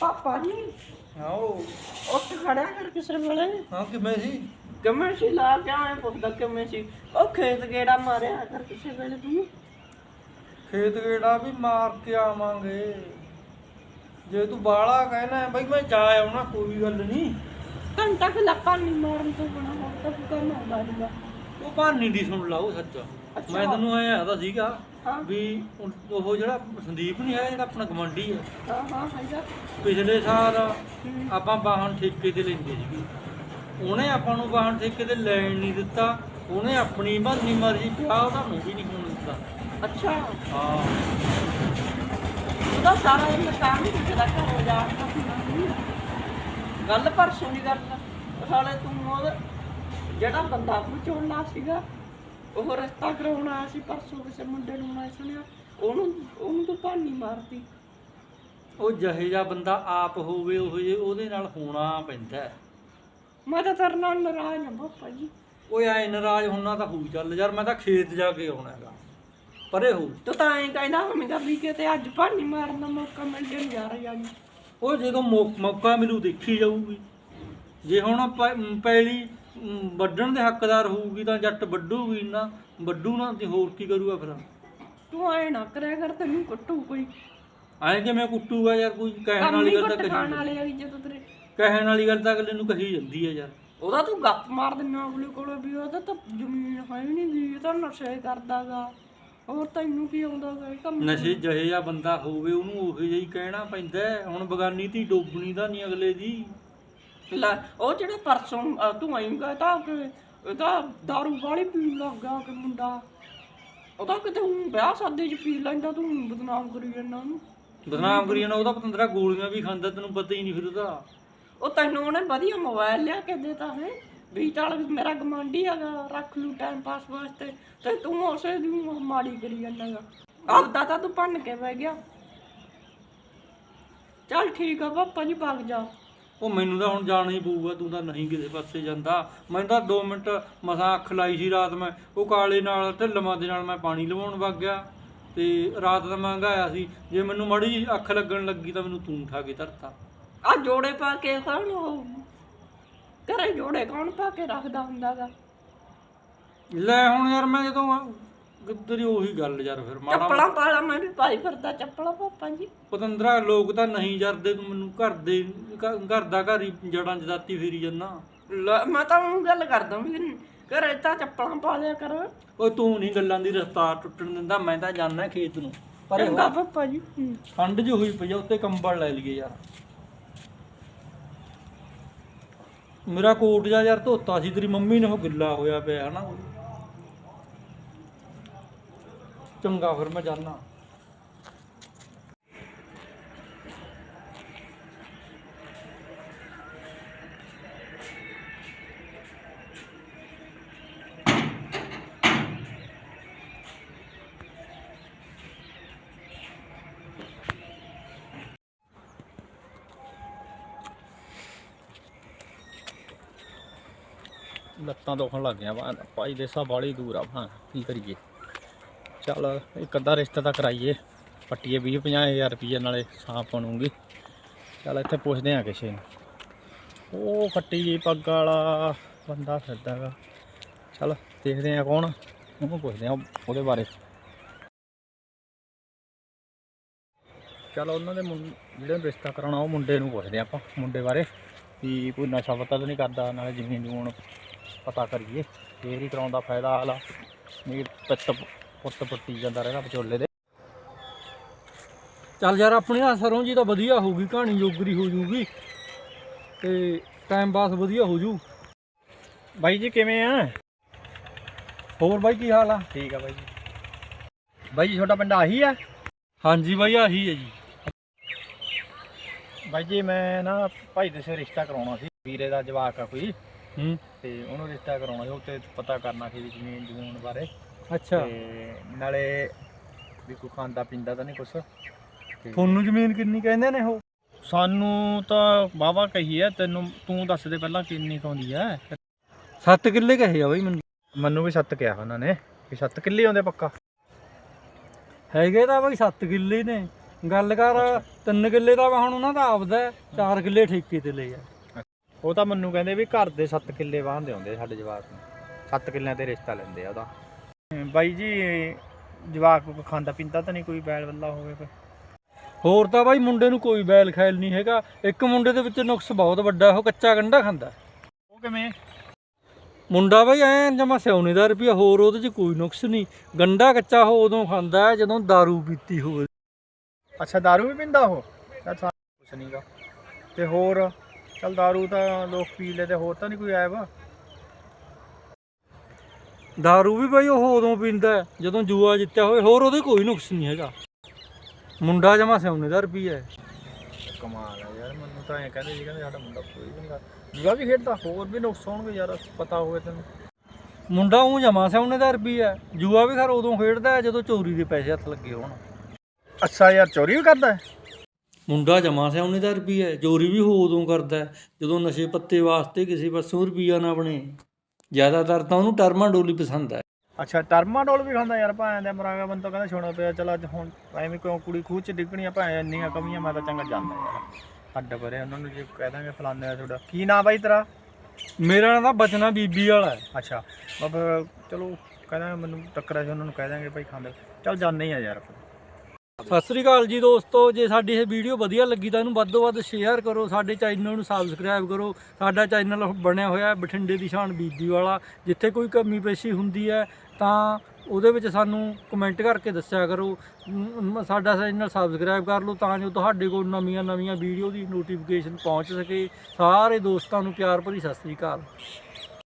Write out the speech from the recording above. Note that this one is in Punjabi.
ਪਾਪਾ ਜੀ। ਆਓ ਉੱਠ ਖੜਿਆ ਕਰ ਕਿਸੇ ਵੇਲੇ। ਹਾਂ ਕਿਵੇਂ ਸੀ? ਕਿਵੇਂ ਸੀ? ਲਾ ਕੇ ਆਏ ਪੁੱਛਦਾ ਕਿਵੇਂ ਸੀ? ਉਹ ਖੇਤ ਗੇੜਾ ਮਾਰਿਆ ਕਰ ਕਿਸੇ ਵੇਲੇ ਤੂੰ। ਖੇਤ ਗੇੜਾ ਵੀ ਮਾਰ ਕੇ ਆਵਾਂਗੇ। ਜੇ ਤੂੰ ਬਾਲਾ ਕਹਿਣਾ ਬਈ ਮੈਂ ਜਾ ਆਉਣਾ ਕੋਈ ਗੱਲ ਨਹੀਂ ਘੰਟਾ ਕਿ ਲੱਪਾ ਨਹੀਂ ਮਾਰਨ ਤੋਂ ਬਣਾ ਹੋਰ ਤਾਂ ਕੋਈ ਕੰਮ ਆਉਂਦਾ ਨਹੀਂਗਾ ਉਹ ਭਾਨੀ ਦੀ ਸੁਣ ਲਾ ਉਹ ਸੱਚ। ਮੈਂ ਤੈਨੂੰ ਐ ਆਦਾ ਸੀਗਾ ਹਾਂ। ਵੀ ਉਹ- ਉਹ ਜਿਹੜਾ ਸੰਦੀਪ ਨਹੀਂ ਹੈ ਜਿਹੜਾ ਆਪਣਾ ਗਵੰਡੀ ਹੈ ਹਾਂ ਹਾਂ ਹੈਗਾ ਪਿਛਲੇ ਸਾਲ ਹੂੰ। ਆਪਾਂ ਵਾਹਨ ਠੇਕੇ ਤੇ ਲੈਂਦੇ ਸੀਗੇ। ਉਹਨੇ ਆਪਾਂ ਨੂੰ ਵਾਹਨ ਠੇਕੇ ਤੇ ਲੈਣ ਨਹੀਂ ਦਿੱਤਾ। ਉਹਨੇ ਆਪਣੀ ਮਰਜ਼ੀ ਮਰਜ਼ੀ ਕਿਹਾ ਉਹਦਾ ਨੂੰ ਵੀ ਨਹੀਂ ਹੋਣ ਦਿੱਤਾ। ਅੱਛਾ। ਹਾਂ। ਉਹਦਾ ਸਾਰਾ ਇਹ ਕੰਮ ਹੀ ਕਿਸੇ ਦਾ ਘਰ ਹੋ ਜਾਣਾ। ਗੱਲ ਪਰਸੋਂ ਦੀ ਗੱਲ ਆ। ਸਾਲੇ ਤੂੰ ਉਹ ਜਿਹੜਾ ਬੰਦਾ ਪੁੱਛਣਾ ਸੀਗਾ ਉਹ ਰਸਤਾ ਕਰਾਉਣ ਆਇਆ ਸੀ ਪਰਸੋਂ ਕਿਸੇ ਮੁੰਡੇ ਨੂੰ ਮੈਂ ਸੁਣਿਆ ਉਹਨੂੰ ਉਹਨੂੰ ਤੂੰ ਭਾਨੀ ਮਾਰਤੀ। ਉਹ ਜਿਹੇ ਜਿਹਾ ਬੰਦਾ ਆਪ ਹੋਵੇ ਉਹ ਜੇ ਉਹਦੇ ਨਾਲ ਹੋਣਾ ਪੈਂਦਾ ਹੈ। ਮੈਂ ਤਾਂ ਤੇਰੇ ਨਾਲ ਨਾਰਾਜ਼ ਹਾਂ ਬਾਪਾ ਜੀ ਓਏ ਐ ਨਾਰਾਜ਼ ਹੋਣਾ ਤਾਂ ਹੋਊ ਚੱਲ ਯਾਰ ਮੈਂ ਤਾਂ ਖੇਤ ਜਾ ਕੇ ਆਉਣਾ ਹੈਗਾ। ਪਰੇ ਹੋ ਤੂੰ ਤਾਂ ਐਂ ਕਹਿੰਦਾ ਹਮੇਂ ਵੀ ਕਿਤੇ ਅੱਜ ਭਾਨੀ ਮਾਰਨ ਦਾ ਮੌਕਾ ਮਿਲ ਜਾਣ ਜਾ ਰਿਹਾ ਜੀ ਉਹ ਜਦੋਂ ਮੌ- ਮੌਕਾ ਮਿਲੂ ਦੇਖੀ ਜਾਊਗੀ। ਜੇ ਹੁਣ ਪ- ਪੈਲੀ ਵੱਢਣ ਦੇ ਹੱਕਦਾਰ ਹੋਊਗੀ ਤਾਂ ਜੱਟ ਵੱਢੂਗੀ ਨਾ ਵੱਢੂ ਨਾ ਤੇ ਹੋਰ ਕੀ ਕਰੂਗਾ ਫਿਰ? ਤੂੰ ਐਂ ਨਾ ਕਰਿਆ ਕਰ ਤੈਨੂੰ ਕੁੱਟੂ ਕੋਈ। ਐਂ ਕਿਵੇਂ ਕੁੱਟੂਗਾ ਯਾਰ ਕੋਈ? ਕਹਿਣ ਵਾਲੀ ਗੱਲ ਤਾਂ ਕੁੱਟ ਖਾਣ ਕਹੀ ਵਾਲੇ ਆ ਵੀ ਜਦੋਂ ਤੇਰੇ ਕਹਿਣ ਵਾਲੀ ਗੱਲ ਤਾਂ ਅਗਲੇ ਨੂੰ ਕਹੀ ਜਾਂਦੀ ਹੈ ਯਾਰ। ਉਹਦਾ ਤੂੰ ਗੱਪ ਮਾਰ ਦਿੰਨਾ ਅਗਲੇ ਕੋਲ ਵੀ ਉਹਦਾ ਤਾਂ ਜ਼ਮੀਨ ਹੈ ਨਹੀਂ ਵੀ ਇਹ ਤਾਂ ਨਸ਼ੇ ਕਰਦਾਗਾ। ਹੋਰ ਤੈਨੂੰ ਕੀ ਆਉਂਦਾਗਾ ਇਹ ਕੰਮ ਨਸ਼ੇ ਜਿਹੇ ਜਿਹਾ ਬੰਦਾ ਹੋਵੇ ਉਹਨੂੰ ਉਹੋ ਜਿਹਾ ਹੀ ਕਹਿਣਾ ਪੈਂਦਾ। ਹੁਣ ਬਗਾਨੀ ਧੀ ਡੋਬਣੀ ਦਾ ਨਹੀਂ ਅਗਲੇ ਦੀ। ਲੈ ਉਹ ਜਿਹੜਾ ਪਰਸੋਂ ਅਹ, ਤੂੰ ਐਂ ਕਹਤਾ ਕਿ ਇਹਦਾ ਦਾਰੂ ਵਾਲੀ ਪੀਣ ਲੱਗ ਗਿਆ ਕਿ ਮੁੰਡਾ। ਉਹਦਾ ਕਿਤੇ ਹੁਣ ਵਿਆਹ ਸ਼ਾਦੀ ਚ ਪੀ ਲੈਂਦਾ ਤੂੰ ਬਦਨਾਮ ਕਰੀ ਜਾਂਦਾ ਉਹਨੂੰ। ਬਦਨਾਮ ਕਰੀ ਜਾਣਾ ਉਹਦਾ ਪਤੰਦਰਾ ਗੋਲੀਆਂ ਵੀ ਖਾਂਦਾ ਤੈਨੂੰ ਪਤਾ ਹੀ ਨਹੀਂ ਫਿਰ ਉਹਦਾ। ਉਹ ਤੈਨੂੰ ਉਹਨੇ ਵਧੀਆ ਮੋਬਾਈਲ ਲਿਆ ਕੇ ਦੇਤਾ ਹੈ ਵੀ ਚੱਲ ਮੇਰਾ ਗਮਾਂਡੀ ਹੈਗਾ ਰੱਖ ਲੂ ਟਾਈਮ ਪਾਸ ਵਾਸਤੇ ਤੇ ਤੂੰ ਉਸੇ ਦੀ ਮਾੜੀ ਕਰੀ ਜਾਂਦਾਗਾ ਆਪਦਾ ਤਾਂ ਤੂੰ ਭੰਨ ਕੇ ਬਹਿ ਗਿਆ। ਚੱਲ ਠੀਕ ਆ ਪਾਪਾ ਜੀ ਭੱਗ ਜਾ। ਉਹ ਮੈਨੂੰ ਤਾਂ ਹੁਣ ਜਾਣਾ ਹੀ ਪਊਗਾ ਤੂੰ ਤਾਂ ਨਹੀਂ ਕਿਸੇ ਪਾਸੇ ਜਾਂਦਾ। ਮੈਂ ਤਾਂ 2 ਮਿੰਟ ਮਸਾਂ ਅੱਖ ਲਾਈ ਸੀ ਰਾਤ ਮੈਂ। ਉਹ ਕਾਲੇ ਨਾਲ ਢਿੱਲਮਾਂ ਦੇ ਨਾਲ ਮੈਂ ਪਾਣੀ ਲਵਾਉਣ ਵਗ ਗਿਆ। ਤੇ ਰਾਤ ਦਾ ਮੈਂ ਹੰਘਾਇਆ ਸੀ। ਜੇ ਮੈਨੂੰ ਮੜੀ ਅੱਖ ਲੱਗਣ ਲੱਗੀ ਤਾਂ ਮੈਨੂੰ ਤੂੰ ਉਠਾ ਕੇ ਧਰਤਾ। ਆ ਜੋੜੇ ਪਾ ਕੇ ਕੌਣ ਉਹ ਘਰੇ ਜੋੜੇ ਕੌਣ ਪਾ ਕੇ ਰੱਖਦਾ ਹੁੰਦਾਗਾ ਲੈ ਹੁਣ ਯਾਰ ਮੈਂ ਜਦੋਂ ਤੇਰੀ ਉਹੀ ਗੱਲ ਯਾਰ ਫਿਰ ਮਾੜਾ ਚੱਪਲਾਂ ਪਾਲਾ ਮੈਂ ਵੀ ਪਾਈ ਫਿਰਦਾ ਚੱਪਲਾਂ ਪਾਪਾ ਜੀ। ਪਤੰਦਰਾ ਲੋਕ ਤਾਂ ਨਹੀਂ ਜਰਦੇ ਤੂੰ ਮੈਨੂੰ ਘਰ ਦੇ ਘ- ਘਰ ਦਾ ਘਰ ਹੀ ਜੜਾਂ ਜਦਾਤੀ ਫੇਰੀ ਜਾਂਦਾ। ਲੈ, ਮੈਂ ਤਾਂ ਉਹ ਗੱਲ ਕਰਦਾ ਵੀ ਘਰੇ ਤਾਂ ਚੱਪਲਾਂ ਪਾ ਲਿਆ ਕਰ। ਉਹ ਤੂੰ ਨਹੀਂ ਗੱਲਾਂ ਦੀ ਰਫਤਾਰ ਟੁੱਟਣ ਦਿੰਦਾ ਮੈਂ ਤਾਂ ਜਾਣਾ ਖੇਤ ਨੂੰ। ਪਰ ਇਹ ਚੰਗਾ ਪਾਪਾ ਜੀ ਹੂੰ। ਠੰਡ ਜਿਹੀ ਹੋਈ ਪਈ ਆ ਉੱਤੇ ਕੰਬਲ ਲੈ ਲਈਏ ਯਾਰ। ਮੇਰਾ ਕੋਟ ਜਾ ਯਾਰ ਧੋਤਾ ਸੀ ਤੇਰੀ ਮੰਮੀ ਨੇ ਉਹ ਗਿੱਲਾ ਹੋਇਆ ਪਿਆ ਹਨਾ। ਚੰਗਾ ਫਿਰ ਮੈਂ ਜਾਣਾ ਲੱਤਾਂ ਦੁਖਣ ਲੱਗ ਗਿਆ ਵਾ, ਭਾਈ ਦੇਸਾ ਬਾਲੀ ਦੂਰ ਆ ਹਾਂ ਕੀ ਕਰੀਏ? ਚੱਲ ਇੱਕ ਅੱਧਾ ਰਿਸ਼ਤਾ ਤਾਂ ਕਰਾਈਏ। ਪੱਟੀਏ 20 ਹਜ਼ਾਰ ਰੁਪਏ ਨਾਲੇ ਸਾਂ ਬਣੂਗੀ ਚੱਲ ਇੱਥੇ ਪੁੱਛਦੇ ਆ ਕਿਸੇ ਨੂੰ। ਉਹ ਕੱਟੀ ਜੀ ਪੱਗ ਵਾਲਾ ਬੰਦਾ ਫਿਰਦਾ ਹੈਗਾ। ਚੱਲ ਦੇਖਦੇ ਆ ਕੌਣ। ਉਹਨੂੰ ਪੁੱਛਦੇ ਆ ਉਹਦੇ ਬਾਰੇ। ਚੱਲ ਉਹਨਾਂ ਦੇ ਜਿਹੜੇ ਰਿਸ਼ਤਾ ਕਰਾਉਣਾ, ਉਹ ਮੁੰਡੇ ਨੂੰ ਪੁੱਛਦੇ ਆ ਆਪਾਂ, ਮੁੰਡੇ ਬਾਰੇ। ਵੀ ਕੋਈ ਨਸ਼ਾ ਪਤਾ ਤਾਂ ਨਹੀਂ ਕਰਦਾ, ਨਾਲੇ ਜ਼ਮੀਨ ਜਮੂਨ ਪਤਾ ਕਰੀਏ। ਫੇਰ ਹੀ ਕਰਾਉਣ ਦਾ ਫਾਇਦਾ ਆਲਾ ਨਹੀਂ ਪਿੱਤ ਪੁੱਤ ਪੱਟੀ ਜਾਂਦਾ ਰਹਿਣਾ ਵਿਚੋਲੇ ਦੇ। ਚੱਲ ਯਾਰ ਆਪਣੀ ਆ ਸਰੋਂ ਜੀ ਤਾਂ ਵਧੀਆ ਹੋਊਗੀ ਕਹਾਣੀ ਜੋਗਰੀ ਹੋ ਜੂਗੀ। ਤੇ ਟਾਈਮ ਪਾਸ ਵਧੀਆ ਹੋ ਜੂ। ਬਾਈ ਜੀ ਕਿਵੇਂ ਆ? ਹੋਰ ਬਾਈ ਕੀ ਹਾਲ ਆ? ਠੀਕ ਆ ਬਾਈ ਜੀ। ਬਾਈ ਜੀ ਤੁਹਾਡਾ ਪਿੰਡ ਆਹੀ ਆ? ਹਾਂਜੀ ਬਾਈ ਆਹੀ ਹੈ ਜੀ। ਬਾਈ ਜੀ ਮੈਂ ਨਾ ਭਾਈ ਦੇ ਸੇ ਰਿਸ਼ਤਾ ਕਰਾਉਣਾ ਸੀ ਵੀਰੇ ਦਾ ਜਵਾਕ ਆ ਕੋਈ। ਹੂੰ। ਤੇ ਉਹਨੂੰ ਰਿਸ਼ਤਾ ਕਰਾਉਣਾ ਸੀ ਉਹ ਤੇ ਪਤਾ ਕਰਨਾ ਸੀ ਵੀ ਜ਼ਮੀਨ ਜਮੂਨ ਬਾਰੇ। ਅੱਛਾ। ਤੇ ਨਾਲੇ ਵੀ ਕੋਈ ਖਾਂਦਾ ਪੀਂਦਾ ਤਾਂ ਨਹੀਂ ਕੁਛ। ਤੇ ਤੁਹਾਨੂੰ ਜ਼ਮੀਨ ਕਿੰਨੀ ਕਹਿੰਦੇ ਨੇ ਉਹ? ਸਾਨੂੰ ਤਾਂ ਵਾਵਾ ਕਹੀ ਆ ਤੈਨੂੰ ਤੂੰ ਦੱਸ ਦੇ ਪਹਿਲਾਂ ਕਿੰਨੀ ਕਾਉਂਦੀ ਆ। 7 ਕਿੱਲੇ ਕਹੇ ਆ ਬਾਈ ਮੈਨੂੰ। ਮੈਨੂੰ ਵੀ ਸੱਤ ਕਿਹਾ ਉਹਨਾਂ ਨੇ ਵੀ ਸੱਤ ਕਿੱਲੇ ਆਉਂਦੇ ਪੱਕਾ। ਹੈਗੇ ਤਾਂ ਬਾਈ 7 ਕਿੱਲੇ ਨੇ। ਗੱਲ ਕਰ ਤਿੰਨ ਕਿੱਲੇ ਦਾ ਵਾ ਹੁਣ ਉਹਨਾਂ ਦਾ ਆਪਦਾ ਹੈ, ਚਾਰ ਕਿੱਲੇ ਠੇਕੇ ਤੇ ਲਏ ਆ। ਉਹ ਤਾਂ ਮੈਨੂੰ ਕਹਿੰਦੇ ਵੀ ਘਰ ਦੇ 7 ਕਿੱਲੇ ਵਾਹਦੇ ਹੁੰਦੇ ਸਾਡੇ ਜਵਾਕ ਨੂੰ। 7 ਕਿੱਲਿਆਂ ਤੇ ਰਿਸ਼ਤਾ ਲੈਂਦੇ ਆ ਉਹਦਾ। ਬਾਈ ਜੀ ਜਵਾਕ ਕੋ ਖਾਂਦਾ ਪੀਂਦਾ ਤਾਂ ਨਹੀਂ ਕੋਈ ਬੈਲ ਵੱਲਾ ਹੋਵੇ ਕੋਈ ਹੋਰ ਤਾਂ ਬਾਈ ਮੁੰਡੇ ਨੂੰ ਕੋਈ ਬੈਲ ਖੈਲ ਨਹੀਂ ਹੈਗਾ ਇੱਕ ਮੁੰਡੇ ਦੇ ਵਿੱਚ ਨੁਕਸ ਬਹੁਤ ਵੱਡਾ ਉਹ ਕੱਚਾ ਗੰਡਾ ਖਾਂਦਾ ਉਹ ਕਿਵੇਂ ਮੁੰਡਾ ਬਾਈ ਐ ਜਮਾ ਸਿਉਣੇ ਦਾ ਰੁਪਿਆ ਹੋਰ ਉਹਦੇ 'ਚ ਕੋਈ ਨੁਕਸ ਨਹੀਂ ਗੰਡਾ ਕੱਚਾ ਉਹ ਉਦੋਂ ਖਾਂਦਾ ਹੈ ਜਦੋਂ दारू ਪੀਤੀ ਹੋਵੇ ਅੱਛਾ दारू ਵੀ ਪੀਂਦਾ ਉਹ ਚੱਲ ਸਾਨੂੰ ਕੁਛ ਨਹੀਂਗਾ ਤੇ ਹੋਰ ਚੱਲ दारू ਤਾਂ ਲੋਕ ਪੀ ਲੈ ਤੇ ਹੋਰ ਤਾਂ ਨਹੀਂ ਕੋਈ ਆਇਆ ਵਾ दारू ਵੀ ਬਾਈ ਉਹ ਉਦੋਂ ਪੀਂਦਾ ਹੈ ਜਦੋਂ ਜੂਆ ਜਿੱਤਿਆ ਹੋਵੇ ਹੋਰ ਉਹਦੇ ਕੋਈ ਨੁਕਸ ਨਹੀਂ ਹੈਗਾ ਮੁੰਡਾ ਜਮਾ ਸਿਉਣੇ ਦਾ ਰੁਪਿਆ ਕਮਾਲ ਹੈ ਯਾਰ ਮੈਨੂੰ ਤਾਂ ਐ ਕਹਿੰਦੇ ਸੀ ਕਹਿੰਦੇ ਸਾਡਾ ਮੁੰਡਾ ਕੋਈ ਵੀ ਨਹੀਂ ਕਰਦਾ ਜੂਆ ਵੀ ਖੇਡਦਾ ਹੋਰ ਵੀ ਨੁਕਸ ਹੋਣਗੇ ਯਾਰ ਪਤਾ ਹੋਵੇ ਤੈਨੂੰ ਮੁੰਡਾ ਉਹ ਜਮਾ ਸਿਉਣੇ ਦਾ ਰੁਪਿਆ ਜੂਆ ਵੀ ਖਰ ਉਦੋਂ ਖੇਡਦਾ ਹੈ ਜਦੋਂ ਚੋਰੀ ਦੇ ਪੈਸੇ ਹੱਥ ਲੱਗੇ ਹੋਣ ਅੱਛਾ ਯਾਰ ਚੋਰੀ ਵੀ ਕਰਦਾ ਹੈ ਮੁੰਡਾ ਜਮਾ ਸਿਆਉਣੇ ਦਾ ਰੁਪਈਆ ਹੈ ਚੋਰੀ ਵੀ ਉਹ ਉਦੋਂ ਕਰਦਾ ਹੈ ਜਦੋਂ ਨਸ਼ੇ ਪੱਤੇ ਵਾਸਤੇ ਕਿਸੇ ਪਾਸੋਂ ਰੁਪਈਆ ਨਾ ਬਣੇ ਜ਼ਿਆਦਾਤਰ ਤਾਂ ਉਹਨੂੰ ਟਰਮਾ ਡੋਲੀ ਪਸੰਦ ਹੈ। ਅੱਛਾ ਟਰਮਾਡੋਲ ਵੀ ਖਾਂਦਾ ਯਾਰ ਭਾਂ ਦੇ ਮਰਾਂਗਾ ਬੰਦਾ ਕਹਿੰਦਾ ਛੋਣਾ ਪਿਆ ਚਲ ਅੱਜ ਹੁਣ ਐਵੇਂ ਕਿਉਂ ਕੁੜੀ ਖੂਹ ਚ ਡਿੱਗਣੀ ਆ ਭਾਂ ਇੰਨੀਆਂ ਕਮੀਆਂ ਮੈਂ ਤਾਂ ਚੰਗਾ ਜਾਂਦਾ ਯਾਰ। ਅੱਡ ਪਰੇ ਉਹਨਾਂ ਨੂੰ ਜੇ ਕਹਿ ਦਾਂਗੇ ਫਲਾਣੇ ਦਾ ਤੁਹਾਡਾ। ਕੀ ਨਾਂ ਬਾਈ ਤੇਰਾ? ਮੇਰਾ ਨਾਂ ਤਾਂ ਬਚਨਾ ਬੀਬੀ ਵਾਲਾ ਹੈ। ਅੱਛਾ ਬਾਬਾ ਚਲੋ ਕਹਿ ਦਾਂਗੇ ਮੈਨੂੰ ਟੱਕਰਿਆ ਸੀ ਉਹਨਾਂ ਨੂੰ ਕਹਿ ਦਾਂਗੇ ਭਾਈ ਖਾਂਦੇ। ਚੱਲ ਜਾਂਦੇ ਹੀ ਆ ਯਾਰ। ਸਤਿ ਸ੍ਰੀ ਅਕਾਲ ਜੀ ਦੋਸਤੋ, ਜੇ ਸਾਡੀ ਇਹ ਵੀਡੀਓ ਵਧੀਆ ਲੱਗੀ ਤਾਂ ਇਹਨੂੰ ਵੱਧ ਤੋਂ ਵੱਧ ਸ਼ੇਅਰ ਕਰੋ, ਸਾਡੇ ਚੈਨਲ ਨੂੰ ਸਬਸਕ੍ਰਾਈਬ ਕਰੋ। ਸਾਡਾ ਚੈਨਲ ਬਣਿਆ ਹੋਇਆ ਹੈ ਬਠਿੰਡੇ ਦੀ ਸ਼ਾਨ ਬੀਬੀ ਵਾਲਾ, ਜਿੱਥੇ ਕੋਈ ਕਮੀ ਪੇਸ਼ੀ ਹੁੰਦੀ ਹੈ ਤਾਂ ਉਹਦੇ ਵਿੱਚ ਸਾਨੂੰ ਕਮੈਂਟ ਕਰਕੇ ਦੱਸਿਆ ਕਰੋ। ਮ- ਸਾਡਾ ਚੈਨਲ ਸਬਸਕ੍ਰਾਈਬ ਕਰ ਲਓ ਤਾਂ ਜੋ ਤੁਹਾਡੇ ਕੋਲ ਨਵੀਆਂ ਨਵੀਆਂ ਵੀਡੀਓ ਦੀ ਨੋਟੀਫਿਕੇਸ਼ਨ ਪਹੁੰਚ ਸਕੇ। ਸਾਰੇ ਦੋਸਤਾਂ ਨੂੰ ਪਿਆਰ ਭਰੀ ਸਤਿ ਸ੍ਰੀ ਅਕਾਲ।